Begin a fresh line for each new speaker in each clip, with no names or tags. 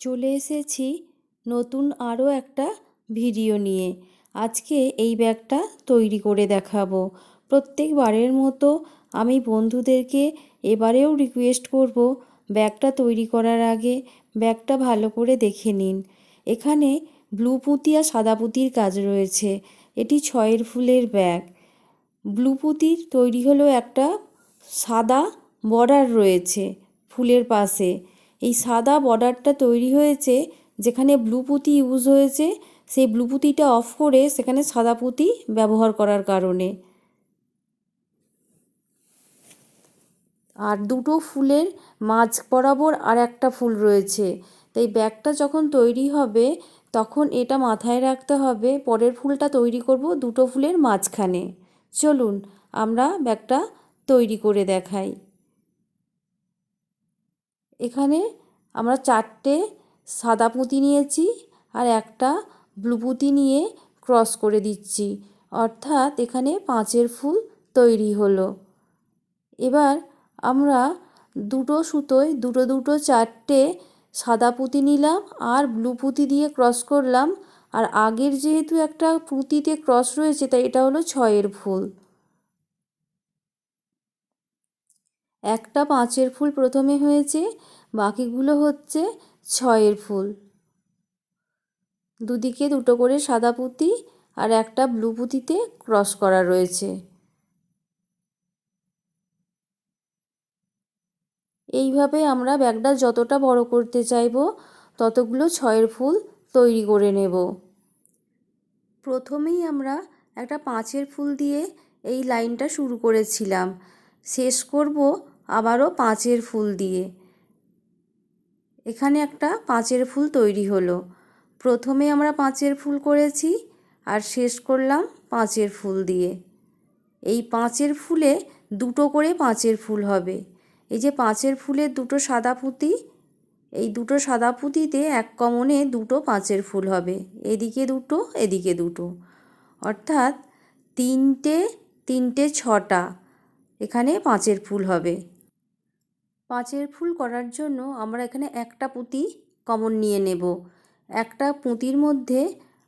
চলে এসেছি নতুন আরও একটা ভিডিও নিয়ে। আজকে এই ব্যাগটা তৈরি করে দেখাবো। প্রত্যেকবারের মতো আমি বন্ধুদেরকে এবারেও রিকোয়েস্ট করব ব্যাগটা তৈরি করার আগে ব্যাগটা ভালো করে দেখে নিন। এখানে ব্লু পুঁতি আর সাদা পুঁতির কাজ রয়েছে। এটি ছয়ের ফুলের ব্যাগ। ব্লু পুঁতির তৈরি হলো একটা সাদা বর্ডার রয়েছে ফুলের পাশে। এই সাদা বর্ডারটা তৈরি হয়েছে, যেখানে ব্লু পুঁতি ইউজ হয়েছে। সেই ব্লু পুঁতিটা অফ করে সেখানে সাদা পুঁতি ব্যবহার করার কারণে। আর দুটো ফুলের মাঝ বরাবর আর একটা ফুল রয়েছে। তাই ব্যাগটা যখন তৈরি হবে, তখন এটা মাথায় রাখতে হবে, পরের ফুলটা তৈরি করব দুটো ফুলের মাঝখানে। চলুন, আমরা ব্যাগটা তৈরি করে দেখাই। এখানে আমরা চারটে সাদা পুঁতি নিয়েছি আর একটা ব্লু পুঁতি নিয়ে ক্রস করে দিচ্ছি। অর্থাৎ এখানে পাঁচের ফুল তৈরি হলো। এবার আমরা দুটো সুতোয় দুটো দুটো চারটে সাদা পুঁতি নিলাম আর ব্লু পুঁতি দিয়ে ক্রস করলাম। আর আগের যেহেতু একটা পুঁতিতে ক্রস রয়েছে, তাই এটা হলো ছয়ের ফুল। একটা পাঁচের ফুল প্রথমে হয়েছে, বাকিগুলো হচ্ছে ছয়ের ফুল। দুদিকে দুটো করে সাদা পুঁতি আর একটা ব্লু পুঁতিতে ক্রস করা রয়েছে। এইভাবে আমরা ব্যাগটা যতটা বড় করতে চাইব, ততগুলো ছয়ের ফুল তৈরি করে নেব। প্রথমেই আমরা একটা পাঁচের ফুল দিয়ে এই লাইনটা শুরু করেছিলাম। শেষ করব আবারও পাঁচের ফুল দিয়ে। এখানে একটা পাঁচের ফুল তৈরি হলো। প্রথমে আমরা পাঁচের ফুল করেছি আর শেষ করলাম পাঁচের ফুল দিয়ে। এই পাঁচের ফুলে দুটো করে পাঁচের ফুল হবে। এই যে পাঁচের ফুলের দুটো সাদা পুঁতি, এই দুটো সাদা পুঁতিতে এক কমনে দুটো পাঁচের ফুল হবে। এদিকে দুটো এদিকে দুটো। অর্থাৎ তিনটে তিনটে ছটা এখানে পাঁচের ফুল হবে। পাঁচের ফুল করার জন্য আমরা এখানে একটা পুঁতি কমন নিয়ে নেব। একটা পুঁতির মধ্যে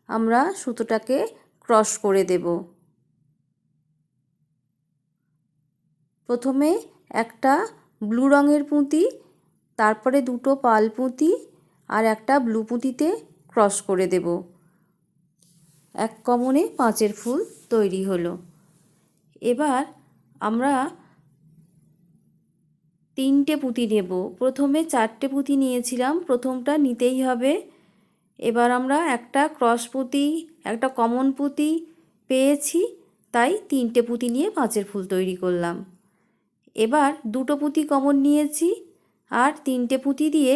আমরা সুতোটাকে ক্রস করে দেব। প্রথমে একটা ব্লু রঙের পুঁতি, তারপরে দুটো পাল পুঁতি আর একটা ব্লু পুঁতিতে ক্রস করে দেব। এক কমনে পাঁচের ফুল তৈরি হলো। এবার আমরা তিনটে পুঁতি নেব। প্রথমে চারটে পুঁতি নিয়েছিলাম, প্রথমটা নিতেই হবে। এবার আমরা একটা ক্রস পুঁতি, একটা কমন পুঁতি পেয়েছি, তাই তিনটে পুঁতি নিয়ে পাঁচের ফুল তৈরি করলাম। এবার দুটো পুঁতি কমন নিয়েছি আর তিনটে পুঁতি দিয়ে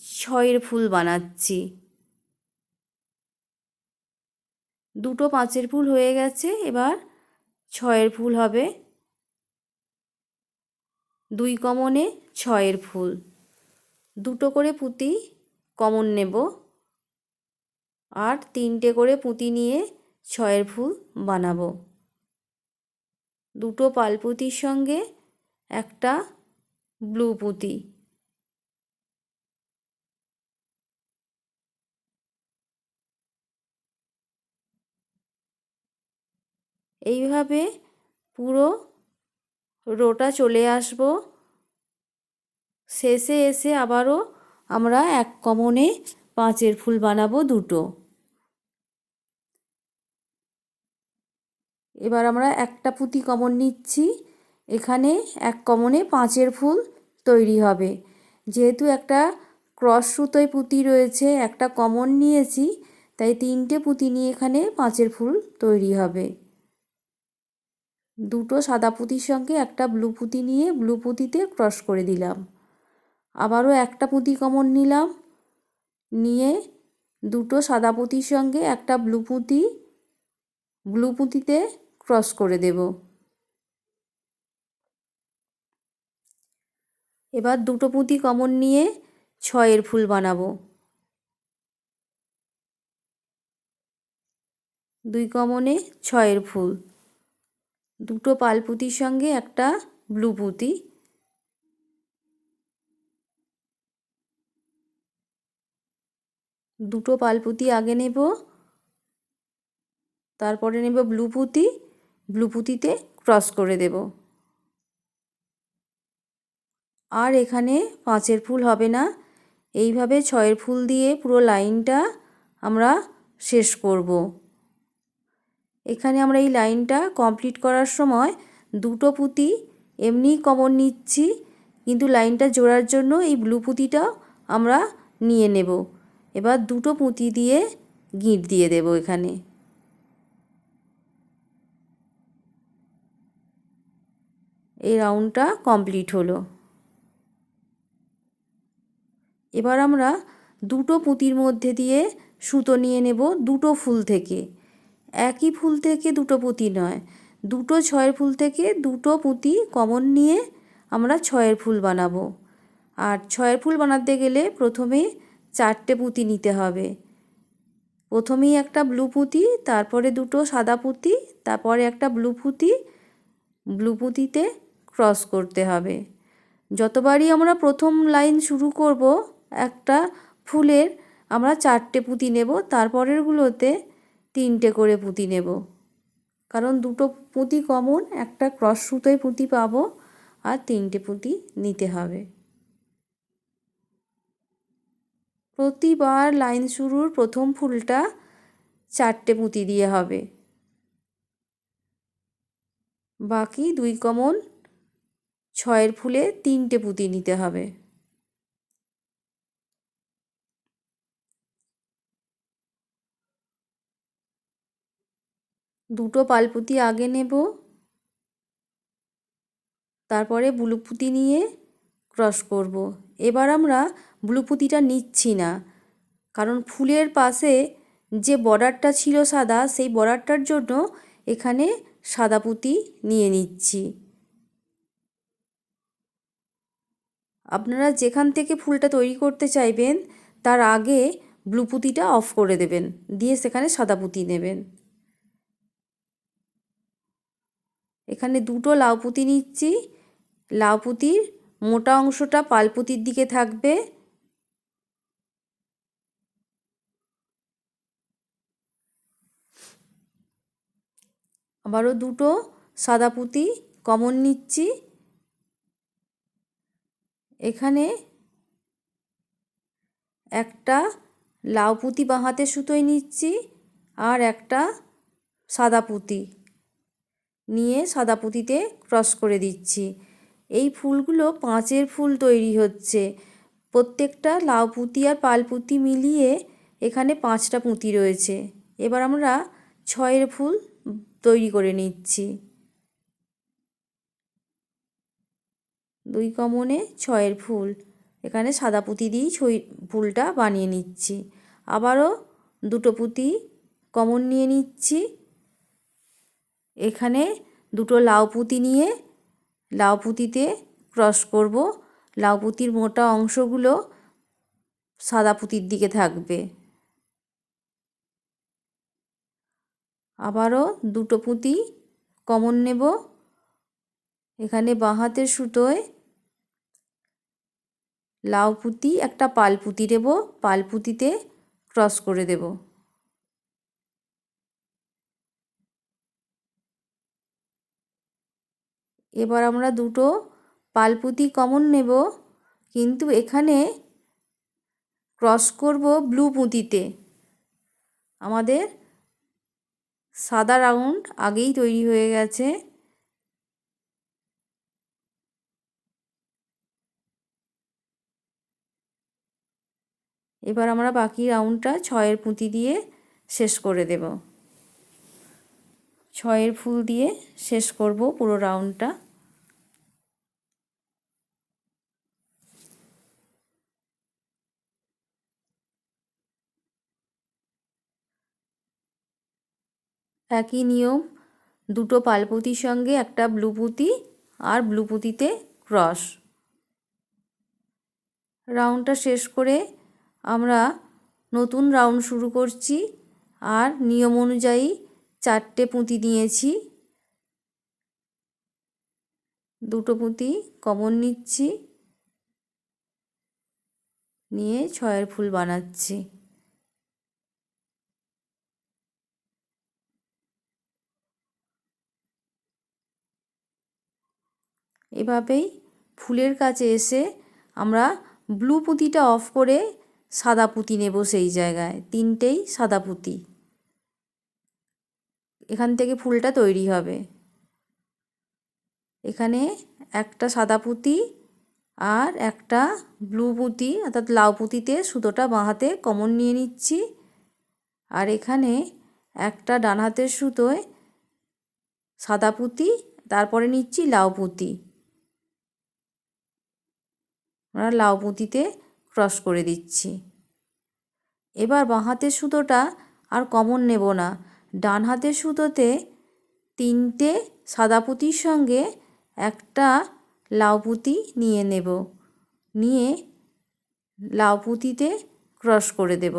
ছয়ের ফুল বানাচ্ছি। দুটো পাঁচের ফুল হয়ে গেছে, এবার ছয়ের ফুল হবে। দুই কমনে ছয়ের ফুল। দুটো করে পুঁতি কমন নেব আর তিনটে করে পুঁতি নিয়ে ছয়ের ফুল বানাবো। দুটো পালপুতির সঙ্গে একটা ব্লু পুঁতি। এইভাবে পুরো রোটা চলে আসব। শেষে এসে আবারও আমরা এক কমনে পাঁচের ফুল বানাবো দুটো। এবার আমরা একটা পুঁতি কমন নিচ্ছি। এখানে এক কমনে পাঁচের ফুল তৈরি হবে। যেহেতু একটা ক্রস সুতোয় পুঁতি রয়েছে, একটা কমন নিয়েছি, তাই তিনটে পুঁতি নিয়ে এখানে পাঁচের ফুল তৈরি হবে। দুটো সাদা পুঁতির সঙ্গে একটা ব্লু পুঁতি নিয়ে ব্লু পুঁতিতে ক্রস করে দিলাম। আবারও একটা পুঁতি কমন নিলাম। নিয়ে দুটো সাদা পুঁতির সঙ্গে একটা ব্লু পুঁতি ব্লু পুঁতিতে ক্রস করে দেব। এবার দুটো পুঁতি কমন নিয়ে ছয়ের ফুল বানাবো। দুই কমনে ছয়ের ফুল। দুটো পাল পুঁতির সঙ্গে একটা ব্লু পুঁতি দুটো পালপুতি আগে নেব, তারপরে নেব ব্লু পুঁতি ব্লু পুঁতিতে ক্রস করে দেব। আর এখানে পাঁচের ফুল হবে না। এইভাবে ছয়ের ফুল দিয়ে পুরো লাইনটা আমরা শেষ করব। এখানে আমরা এই লাইনটা কমপ্লিট করার সময় দুটো পুঁতি এমনিই কমন নিচ্ছি, কিন্তু লাইনটা জোড়ার জন্য এই ব্লু পুঁতিটা আমরা নিয়ে নেব। এবার দুটো পুঁতি দিয়ে গিঁট দিয়ে দেব এখানে। এই রাউন্ডটা কমপ্লিট হলো। এবার আমরা দুটো পুঁতির মধ্যে দিয়ে সুতো নিয়ে নেব, দুটো ফুল থেকে। একই ফুল থেকে দুটো পুঁতি নয়। দুটো ছয়ের ফুল থেকে দুটো পুঁতি কমন নিয়ে আমরা ছয়ের ফুল বানাবো। আর ছয়ের ফুল বানাতে গেলে প্রথমে চারটে পুঁতি নিতে হবে। প্রথমেই একটা ব্লু পুঁতি, তারপরে দুটো সাদা পুঁতি, তারপরে একটা ব্লু পুঁতি। ব্লু পুঁতিতে ক্রস করতে হবে। যতবারই আমরা প্রথম লাইন শুরু করব, একটা ফুলের আমরা চারটে পুঁতি নেব। তারপরেরগুলোতে তিনটে করে পুঁতি নেব। কারণ দুটো পুঁতি কমন একটা ক্রস সুতোয় পুঁতি পাবো আর তিনটে পুঁতি নিতে হবে। প্রতিবার লাইন শুরুর প্রথম ফুলটা চারটে পুঁতি দিয়ে হবে। বাকি দুই কমন ছয়ের ফুলে তিনটে পুঁতি নিতে হবে। দুটো পালপুতি আগে নেব। তারপরে বুলুপুতি নিয়ে ক্রস করব। এবার আমরা ব্লুপুতিটা নিচ্ছি না। কারণ ফুলের পাশে যে বর্ডারটা ছিল সাদা, সেই বর্ডারটার জন্য এখানে সাদা পুঁতি নিয়ে নিচ্ছি। আপনারা যেখান থেকে ফুলটা তৈরি করতে চাইবেন, তার আগে ব্লু পুঁতিটা অফ করে দেবেন। দিয়ে সেখানে সাদা পুঁতি নেবেন। এখানে দুটো লাউ পুঁতি নিচ্ছি। লাউ পুঁতির মোটা অংশটা পালপুতির দিকে থাকবে। আবারও দুটো সাদা পুঁতি কমন নিচ্ছি। এখানে একটা লাউ পুঁতি বাঁ হাতের সুতোয় নিচ্ছি আর একটা সাদা পুঁতি। নিয়ে সাদা পুঁতিতে ক্রস করে দিচ্ছি। এই ফুলগুলো পাঁচের ফুল তৈরি হচ্ছে। প্রত্যেকটা লাউ পুঁতি আর পাল পুঁতি মিলিয়ে এখানে পাঁচটা পুঁতি রয়েছে। এবার আমরা ছয়ের ফুল তৈরি করে নিচ্ছি। দুই কমনে ছয়ের ফুল। এখানে সাদা পুঁতি দিয়েই ছই ফুলটা বানিয়ে নিচ্ছি। আবারও দুটো পুঁতি কমন নিয়ে নিচ্ছি। এখানে দুটো লাউ পুঁতি নিয়ে লাউ পুঁতিতে ক্রস করব। লাউ পুঁতির মোটা অংশগুলো সাদা পুঁতির দিকে থাকবে। আবারও দুটো পুঁতি কমন নেব। এখানে বাঁ হাতের সুতোয় লাউ পুঁতি, একটা পাল পুঁতি দেব। পাল পুঁতিতে ক্রস করে দেব। এবার আমরা দুটো পালপুতি কমন নেব, কিন্তু এখানে ক্রস করব ব্লু পুঁতিতে। আমাদের সাদা রাউন্ড আগেই তৈরি হয়ে গেছে। এবার আমরা বাকি রাউন্ডটা ছয়ের পুঁতি দিয়ে শেষ করে দেব। ছয়ের ফুল দিয়ে শেষ করব পুরো রাউন্ডটা। একই নিয়ম, দুটো পালপুতির সঙ্গে একটা ব্লু পুঁতি আর ব্লু পুঁতিতে ক্রস। রাউন্ডটা শেষ করে আমরা নতুন রাউন্ড শুরু করছি আর নিয়ম অনুযায়ী চারটে পুঁতি নিয়েছি। দুটো পুঁতি কমন নিচ্ছি। নিয়ে ছয়ের ফুল বানাচ্ছি। এভাবেই ফুলের কাছে এসে আমরা ব্লু পুঁতিটা অফ করে সাদা পুঁতি নেব সেই জায়গায়। তিনটেই সাদা পুঁতি। এখান থেকে ফুলটা তৈরি হবে। এখানে একটা সাদা পুঁতি আর একটা ব্লু পুঁতি, অর্থাৎ লাউ পুঁতিতে সুতোটা বাঁ হাতে কমন নিয়ে নিচ্ছি। আর এখানে একটা ডান হাতের সুতোয় সাদা পুঁতি, তারপরে নিচ্ছি লাউ পুঁতি। আমরা লাউ পুঁতিতে ক্রস করে দিচ্ছি। এবার বাঁ হাতের সুতোটা আর কমন নেব না। ডান হাতের সুতোতে তিনটে সাদা পুঁতির সঙ্গে একটা লাউ পুঁতি নিয়ে নেব। নিয়ে লাউ পুঁতিতে ক্রস করে দেব।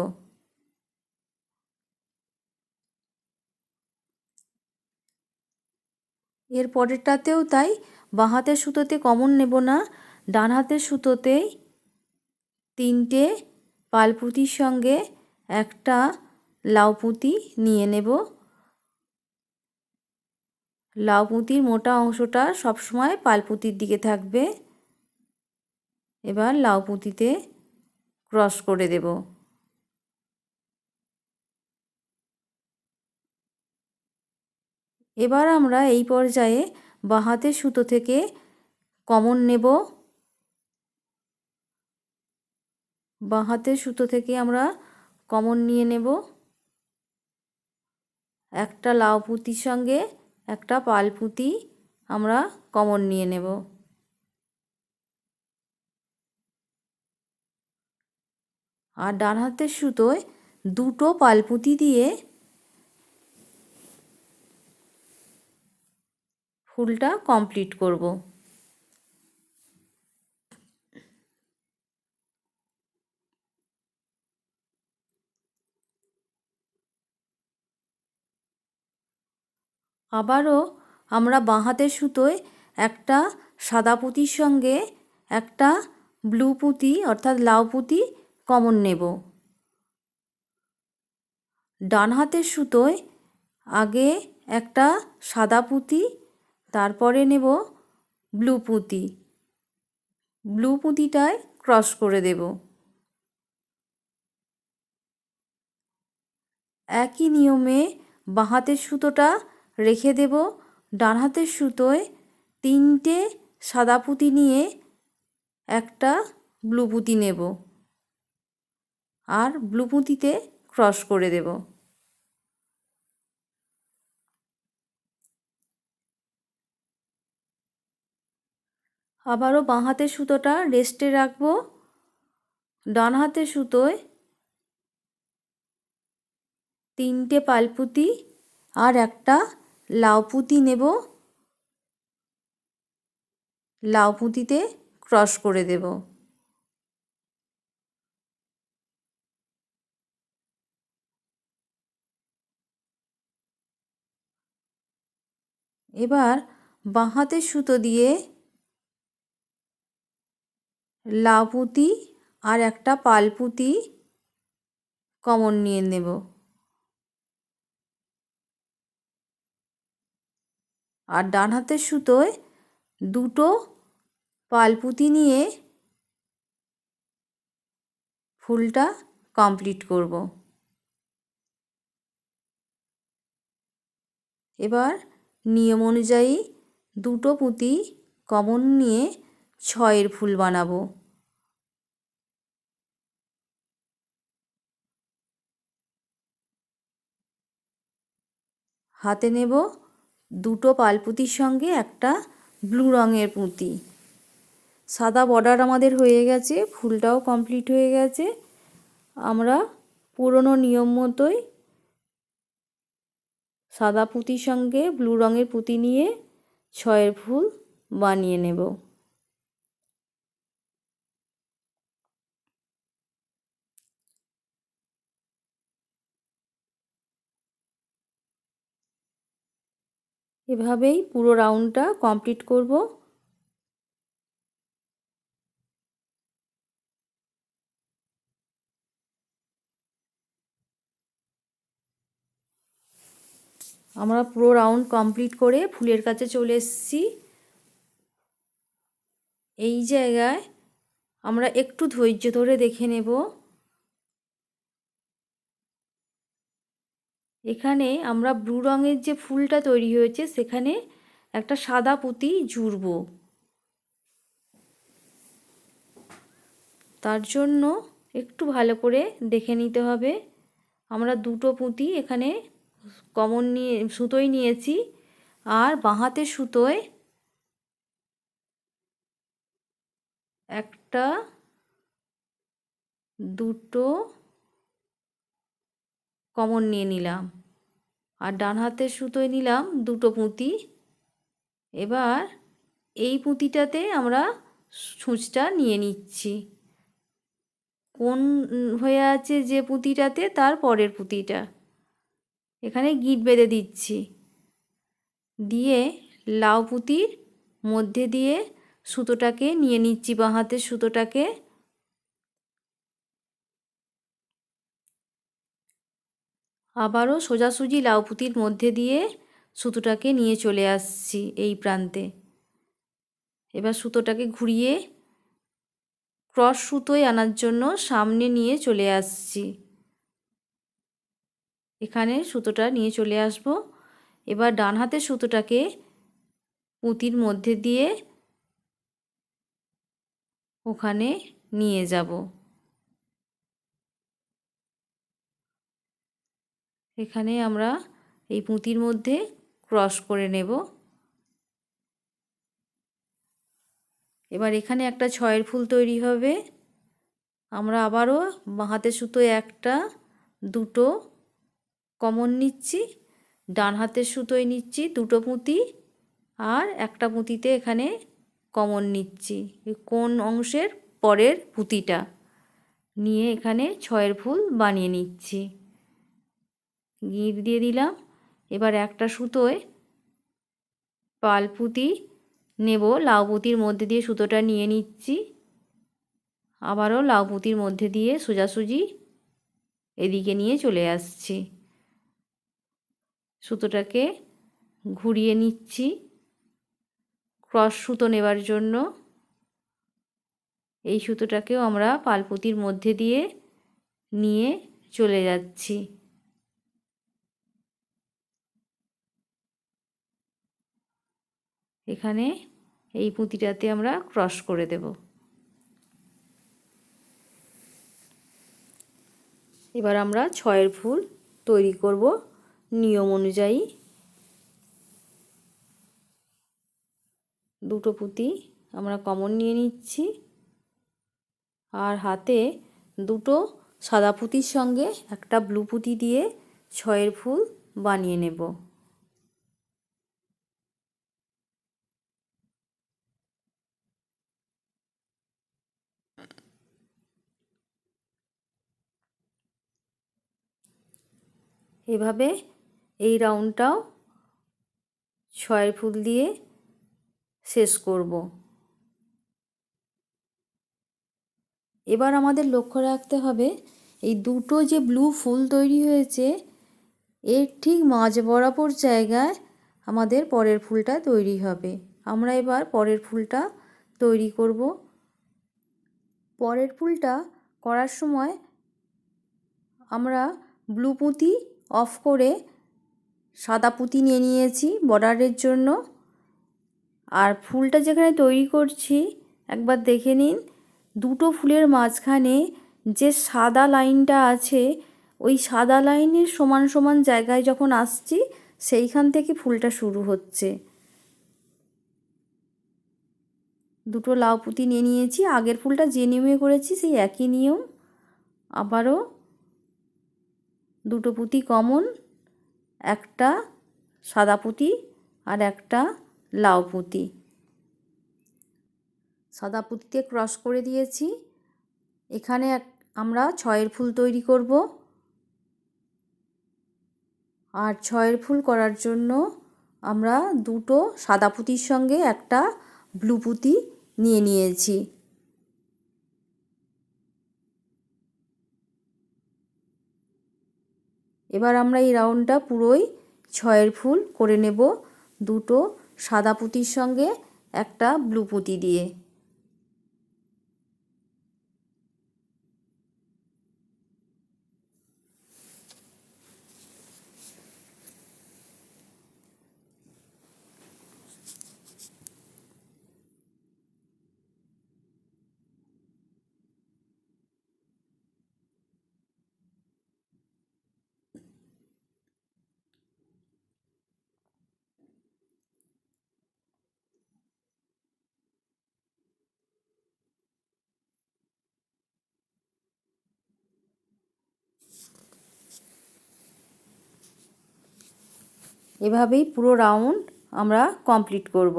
এর পরেরটাতেও তাই বাঁ হাতের সুতোতে কমন নেব না, ডান হাতের সুতোতেই তিনটে পালপুতির সঙ্গে একটা লাউ পুঁতি নিয়ে নেব। লাউ পুঁতির মোটা অংশটা সবসময় পালপুতির দিকে থাকবে। এবার লাউ পুঁতিতে ক্রস করে দেব। এবার আমরা এই পর্যায়ে বাঁ হাতের সুতো থেকে কমন নেব। বাঁ হাতের সুতো থেকে আমরা কমন নিয়ে নেব। একটা লাউ পুঁতির সঙ্গে একটা পাল পুঁতি আমরা কমন নিয়ে নেব। আর ডান হাতের সুতোয় দুটো পালপুঁতি দিয়ে ফুলটা কমপ্লিট করব। আবারও আমরা বাঁ হাতের সুতোয় একটা সাদা পুঁতির সঙ্গে একটা ব্লু পুঁতি, অর্থাৎ লাউ পুঁতি কমন নেব। ডান হাতের সুতোয় আগে একটা সাদা পুঁতি, তারপরে নেব ব্লু পুঁতি। ব্লু পুঁতিটায় ক্রস করে দেব। একই নিয়মে বাঁ হাতের সুতোটা রেখে দেব। ডান হাতের সুতোয় তিনটে সাদা পুঁতি নিয়ে একটা ব্লু পুঁতি নেব আর ব্লু পুঁতিতে ক্রস করে দেব। আবারও বাঁ হাতের সুতোটা রেস্টে রাখব। ডান হাতের সুতোয় তিনটে পালপুতি আর একটা লাউ পুঁতি নেব। লাউ পুঁতিতে ক্রস করে দেব। এবার বাঁ হাতের সুতো দিয়ে লাউ পুঁতি আর একটা পাল পুঁতি কমন নিয়ে নেব। আর ডান হাতের সুতোয় দুটো পালপুতি নিয়ে ফুলটা কমপ্লিট করব। এবার নিয়ম অনুযায়ী দুটো পুঁতি কমন নিয়ে ছয়ের ফুল বানাবো। হাতে নেব দুটো পালপুতির সঙ্গে একটা ব্লু রঙের পুঁতি। সাদা বর্ডার আমাদের হয়ে গেছে, ফুলটাও কমপ্লিট হয়ে গেছে। আমরা পুরনো নিয়ম মতোই সাদা পুঁতির সঙ্গে ব্লু রঙের পুঁতি নিয়ে ছয়ের ফুল বানিয়ে নেব। এভাবেই পুরো রাউন্ডটা কমপ্লিট করব। আমরা পুরো রাউন্ড কমপ্লিট করে ফুলের কাছে চলে এসেছি। এই জায়গায় আমরা একটু ধৈর্য ধরে দেখে নেব। এখানে আমরা ব্লু রঙের যে ফুলটা তৈরি হয়েছে, সেখানে একটা সাদা পুঁতি জুড়ব তার জন্য একটু ভালো করে দেখে নিতে হবে। আমরা দুটো পুঁতি এখানে কমন নিয়ে সুতোই নিয়েছি, আর বাঁহাতে সুতোয় একটা, দুটো কমন নিয়ে নিলাম। আর ডান হাতের সুতোয় নিলাম দুটো পুঁতি। এবার এই পুঁতিটাতে আমরা সূচটা নিয়ে নিচ্ছি। কোন হয়ে আছে যে পুঁতিটাতে? তার পরের পুঁতিটা। এখানে গিট বেঁধে দিচ্ছি। দিয়ে লাউ পুঁতির মধ্যে দিয়ে সুতোটাকে নিয়ে নিচ্ছি, বাঁ হাতের সুতোটাকে। আবারও সোজাসুজি লাউ পুঁতির মধ্যে দিয়ে সুতোটাকে নিয়ে চলে আসছি এই প্রান্তে। এবার সুতোটাকে ঘুরিয়ে ক্রস সুতোয় আনার জন্য সামনে নিয়ে চলে আসছি। এখানে সুতোটা নিয়ে চলে আসব। এবার ডান হাতে সুতোটাকে পুঁতির মধ্যে দিয়ে ওখানে নিয়ে যাব। এখানে আমরা এই পুঁতির মধ্যে ক্রস করে নেব। এবার এখানে একটা ছয়ের ফুল তৈরি হবে। আমরা আবারও হাতে সুতোয় একটা, দুটো কমন নিচ্ছি, ডান হাতের সুতোয় নিচ্ছি দুটো পুঁতি আর একটা পুঁতিতে এখানে কমন নিচ্ছি। কোন অংশের পরের পুঁতিটা নিয়ে এখানে ছয়ের ফুল বানিয়ে নিচ্ছি। গিট দিয়ে দিলাম। এবার একটা সুতোয় পালপুতি নেব। লাউ পুঁতির মধ্যে দিয়ে সুতোটা নিয়ে নিচ্ছি। আবারও লাউ পুঁতির মধ্যে দিয়ে সোজাসুজি এদিকে নিয়ে চলে আসছি। সুতোটাকে ঘুরিয়ে নিচ্ছি। ক্রস সুতো নেবার জন্য। এই সুতোটাকেও আমরা পালপুতির মধ্যে দিয়ে নিয়ে চলে যাচ্ছি। এখানে এই পুঁতিটাতে আমরা ক্রস করে দেব। এবার আমরা ছয়ের ফুল তৈরি করব নিয়ম অনুযায়ী। দুটো পুঁতি আমরা কমন নিয়ে নিচ্ছি। আর হাতে দুটো সাদা পুঁতির সঙ্গে একটা ব্লু পুঁতি দিয়ে ছয়ের ফুল বানিয়ে নেব। এভাবে এই রাউন্ডটাও ছয়ের ফুল দিয়ে শেষ করব। এবার আমাদের লক্ষ্য রাখতে হবে, এই দুটো যে ব্লু ফুল তৈরি হয়েছে, এর ঠিক মাঝ বরাবর জায়গায় আমাদের পরের ফুলটা তৈরি হবে। আমরা এবার পরের ফুলটা তৈরি করব। পরের ফুলটা করার সময় আমরা ব্লু পুঁতি অফ করে সাদা পুঁতি নিয়ে নিয়েছি বর্ডারের জন্য। আর ফুলটা যেখানে তৈরি করছি, একবার দেখে নিন, দুটো ফুলের মাঝখানে যে সাদা লাইনটা আছে, ওই সাদা লাইনের সমান সমান জায়গায় যখন আসছি, সেইখান থেকে ফুলটা শুরু হচ্ছে। দুটো লাউ পুঁতি নিয়ে নিয়েছি, আগের ফুলটা যে নিয়মে করেছি, সেই একই নিয়ম। আবারও দুটো পুঁতি কমন, একটা সাদা পুঁতি আর একটা লাউ পুঁতি। সাদা পুঁতিতে ক্রস করে দিয়েছি। এখানে এক, আমরা ছয়ের ফুল তৈরি করব। আর ছয়ের ফুল করার জন্য আমরা দুটো সাদা পুঁতির সঙ্গে একটা ব্লু পুঁতি নিয়ে নিয়েছি। এবার আমরা এই রাউন্ডটা পুরোই ছয়ের ফুল করে নেব দুটো সাদা পুঁতির সঙ্গে একটা ব্লু পুঁতি দিয়ে। এভাবেই পুরো রাউন্ড আমরা কমপ্লিট করব।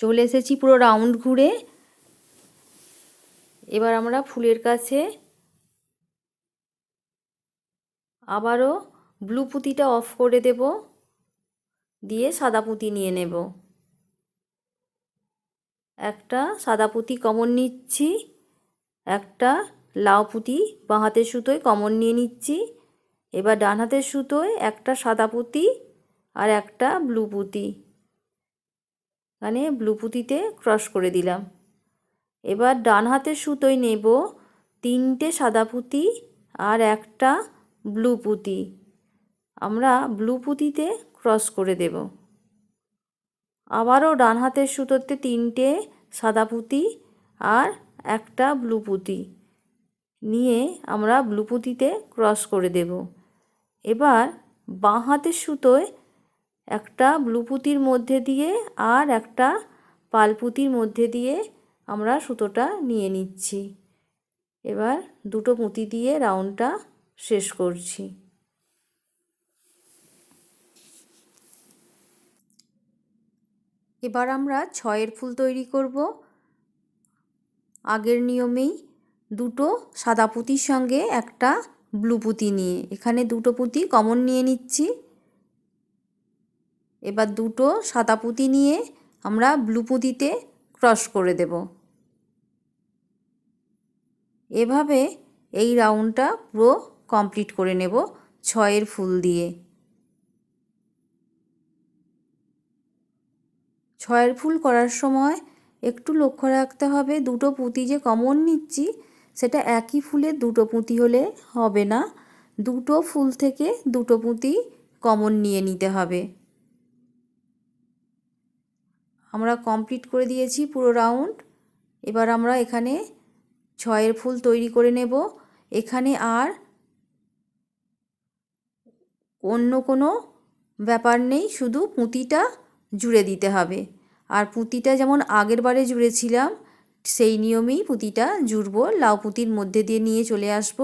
চলে এসেছি পুরো রাউন্ড ঘুরে। এবার আমরা ফুলের কাছে আবারও ব্লু পুঁতিটা অফ করে দেব। দিয়ে সাদা পুঁতি নিয়ে নেব। একটা সাদা পুঁতি কমন নিচ্ছি, একটা লাউ পুঁতি বাঁ হাতের সুতোয় কমন নিয়ে নিচ্ছি, এবার ডান হাতের সুতোয় একটা সাদা পুঁতি আর একটা ব্লু পুঁতি। মানে ব্লু পুঁতিতে ক্রস করে দিলাম। এবার ডান হাতের সুতোয় নেব তিনটে সাদা পুঁতি আর একটা ব্লু পুঁতি। আমরা ব্লু পুঁতিতে ক্রস করে দেব। আবারও ডান হাতের সুতোতে তিনটে সাদা পুঁতি আর একটা ব্লু পুঁতি নিয়ে আমরা ব্লু পুঁতিতে ক্রস করে দেব। এবার বাঁ হাতের সুতোয় একটা ব্লু পুঁতির মধ্যে দিয়ে আর একটা পালপুতির মধ্যে দিয়ে আমরা সুতোটা নিয়ে নিচ্ছি। এবার দুটো পুঁতি দিয়ে রাউন্ডটা শেষ করছি। এবার আমরা ছয়ের ফুল তৈরি করব। আগের নিয়মেই দুটো সাদা পুঁতির সঙ্গে একটা ব্লু পুঁতি নিয়ে। এখানে দুটো পুঁতি কমন নিয়ে নিচ্ছি। এবার দুটো সাদা পুঁতি নিয়ে আমরা ব্লু পুঁতিতে ক্রস করে দেব। এভাবে এই রাউন্ডটা পুরো কমপ্লিট করে নেব ছয়ের ফুল দিয়ে। ছয়ের ফুল করার সময় একটু লক্ষ্য রাখতে হবে, দুটো পুঁতি যে কমন নিচ্ছি, সেটা একই ফুলের দুটো পুঁতি হলে হবে না। দুটো ফুল থেকে দুটো পুঁতি কমন নিয়ে নিতে হবে। আমরা কমপ্লিট করে দিয়েছি পুরো রাউন্ড। এবার আমরা এখানে ছয়ের ফুল তৈরি করে নেব। এখানে আর অন্য কোনো ব্যাপার নেই, শুধু পুঁতিটা জুড়ে দিতে হবে। আর পুঁতিটা যেমন আগের বারে জুড়েছিলাম, সেই নিয়মেই পুঁতিটা জুড়ব। লাউ পুঁতির মধ্যে দিয়ে নিয়ে চলে আসব।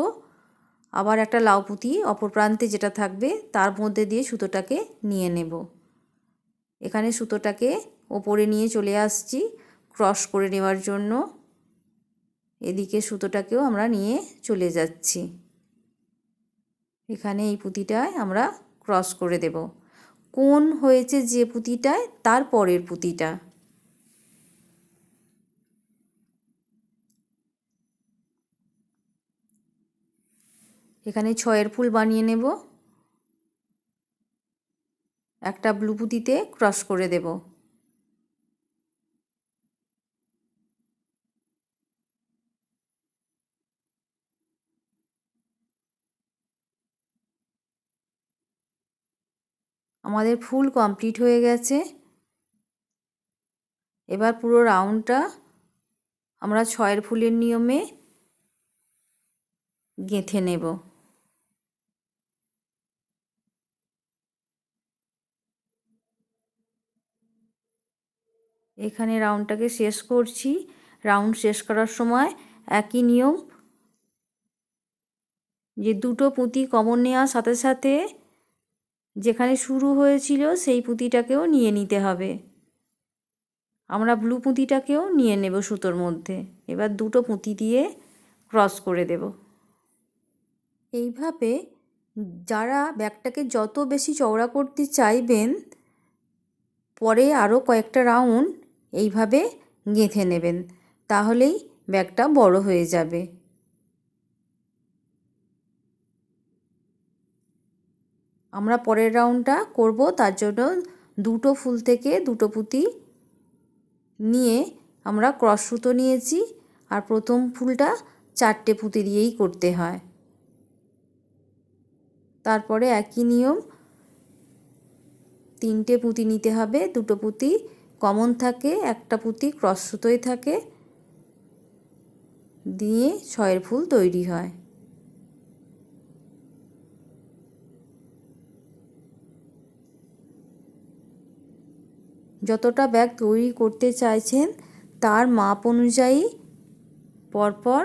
আবার একটা লাউ পুঁতি অপর প্রান্তে যেটা থাকবে, তার মধ্যে দিয়ে সুতোটাকে নিয়ে নেব। এখানে সুতোটাকে ওপরে নিয়ে চলে আসছি ক্রস করে নেওয়ার জন্য। এদিকে সুতোটাকেও আমরা নিয়ে চলে যাচ্ছি। এখানে এই পুঁতিটায় আমরা ক্রস করে দেব। কোন হয়েছে যে পুঁতিটায় তার পরের পুঁতিটা। এখানে ছয়ের ফুল বানিয়ে নেব। একটা ব্লু পুঁতিতে ক্রস করে দেব। আমাদের ফুল কমপ্লিট হয়ে গেছে। এবার পুরো রাউন্ডটা আমরা ছয়ের ফুলের নিয়মে গেঁথে নেব। এখানে রাউন্ডটাকে শেষ করছি। রাউন্ড শেষ করার সময় একই নিয়ম, যে দুটো পুঁতি কমন নেওয়ার সাথে সাথে যেখানে শুরু হয়েছিল সেই পুঁতিটাকেও নিয়ে নিতে হবে। আমরা ব্লু পুঁতিটাকেও নিয়ে নেব সুতোর মধ্যে। এবার দুটো পুঁতি দিয়ে ক্রস করে দেব। এইভাবে যারা ব্যাগটাকে যত বেশি চওড়া করতে চাইবেন, পরে আরও কয়েকটা রাউন্ড এইভাবে গেঁথে নেবেন। তাহলেই ব্যাগটা বড় হয়ে যাবে। আমরা পরের রাউন্ডটা করব, তার জন্য দুটো ফুল থেকে দুটো পুঁতি নিয়ে আমরা ক্রস সুতো নিয়েছি আর প্রথম ফুলটা চারটে পুঁতি দিয়েই করতে হয়। তারপরে একই নিয়ম, তিনটে পুঁতি নিতে হবে, দুটো পুঁতি কমন থাকে, একটা পুঁতি ক্রস সুতোয় থাকে, দিয়ে ছয়ের ফুল তৈরি হয়। যতটা ব্যাগ তৈরি করতে চাইছেন, তার মাপ অনুযায়ী পরপর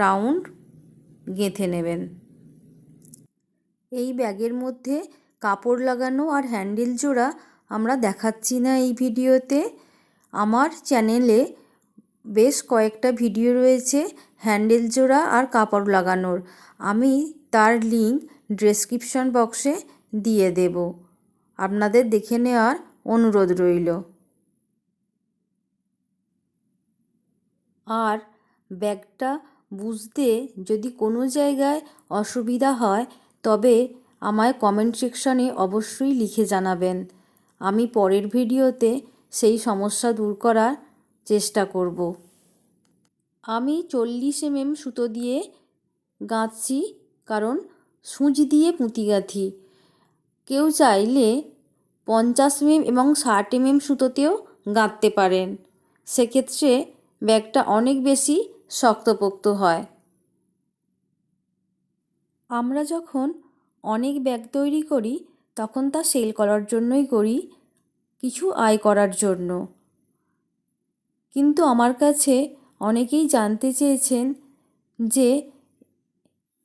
রাউন্ড গেঁথে নেবেন। এই ব্যাগের মধ্যে কাপড় লাগানো আর হ্যান্ডেল জোড়া আমরা দেখাচ্ছি না এই ভিডিওতে। আমার চ্যানেলে বেশ কয়েকটা ভিডিও রয়েছে হ্যান্ডেল জোড়া আর কাপড় লাগানোর। আমি তার লিঙ্ক ডেসক্রিপশন বক্সে দিয়ে দেব। আপনাদের দেখে নেওয়ার অনুরোধ রইল। আর ব্যাগটা বুঝতে যদি কোনো জায়গায় অসুবিধা হয়, তবে আমায় কমেন্ট সেকশনে অবশ্যই লিখে জানাবেন। আমি পরের ভিডিওতে সেই সমস্যা দূর করার চেষ্টা করব। আমি চল্লিশ এমএম সুতো দিয়ে গাঁথছি, কারণ সূচ দিয়ে পুঁতি গাঁথি। কেউ চাইলে পঞ্চাশ মিম এবং ষাট এমএম সুতোতেও গাঁথতে পারেন। সেক্ষেত্রে ব্যাগটা অনেক বেশি শক্তপোক্ত হয়। আমরা যখন অনেক ব্যাগ তৈরি করি, তখন তা সেল করার জন্যই করি কিছু আয় করার জন্য। কিন্তু আমার কাছে অনেকেই জানতে চেয়েছেন যে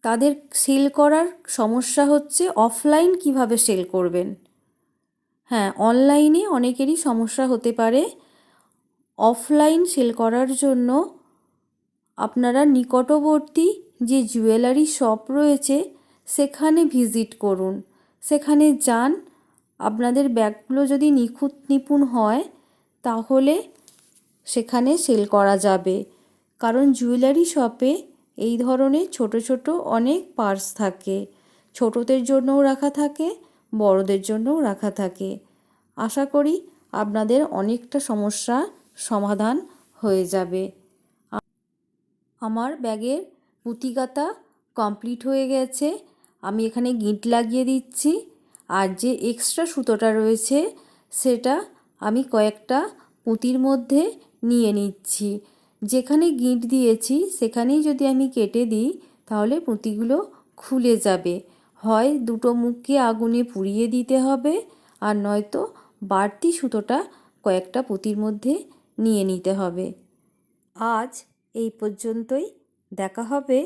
তাদের সেল করার সমস্যা হচ্ছে অফলাইন কীভাবে সেল করবেন। হ্যাঁ অনলাইনে অনেকেরই সমস্যা হতে পারে। অফলাইন সেল করার জন্য আপনারা নিকটবর্তী যে জুয়েলারি শপ রয়েছে, সেখানে ভিজিট করুন। সেখানে যান, আপনাদের ব্যাগগুলো যদি নিখুঁত নিপুণ হয়, তাহলে সেখানে সেল করা যাবে। কারণ জুয়েলারি শপে এই ধরনের ছোট ছোট অনেক পার্স থাকে। ছোটদের জন্যও রাখা থাকে বড়দের জন্যও রাখা থাকে। আশা করি আপনাদের অনেকটা সমস্যা সমাধান হয়ে যাবে। আমার ব্যাগের পুঁতিগাতা কমপ্লিট হয়ে গেছে। আমি এখানে গিঁট লাগিয়ে দিচ্ছি। আর যে এক্সট্রা সুতোটা রয়েছে, সেটা আমি কয়েকটা পুঁতির মধ্যে নিয়ে নিচ্ছি। যেখানে গিঁট দিয়েছি, সেখানেই যদি আমি কেটে দিই, তাহলে পুঁতিগুলো খুলে যাবে। হয় দুটো মুখকে আগুনে পুড়িয়ে দিতে হবে আর নয়তো বাড়তি সুতোটা কয়েকটা পুঁতির মধ্যে নিয়ে নিতে হবে। আজ এই পর্যন্তই। দেখা হবে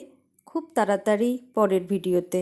খুব তাড়াতাড়ি পরের ভিডিওতে।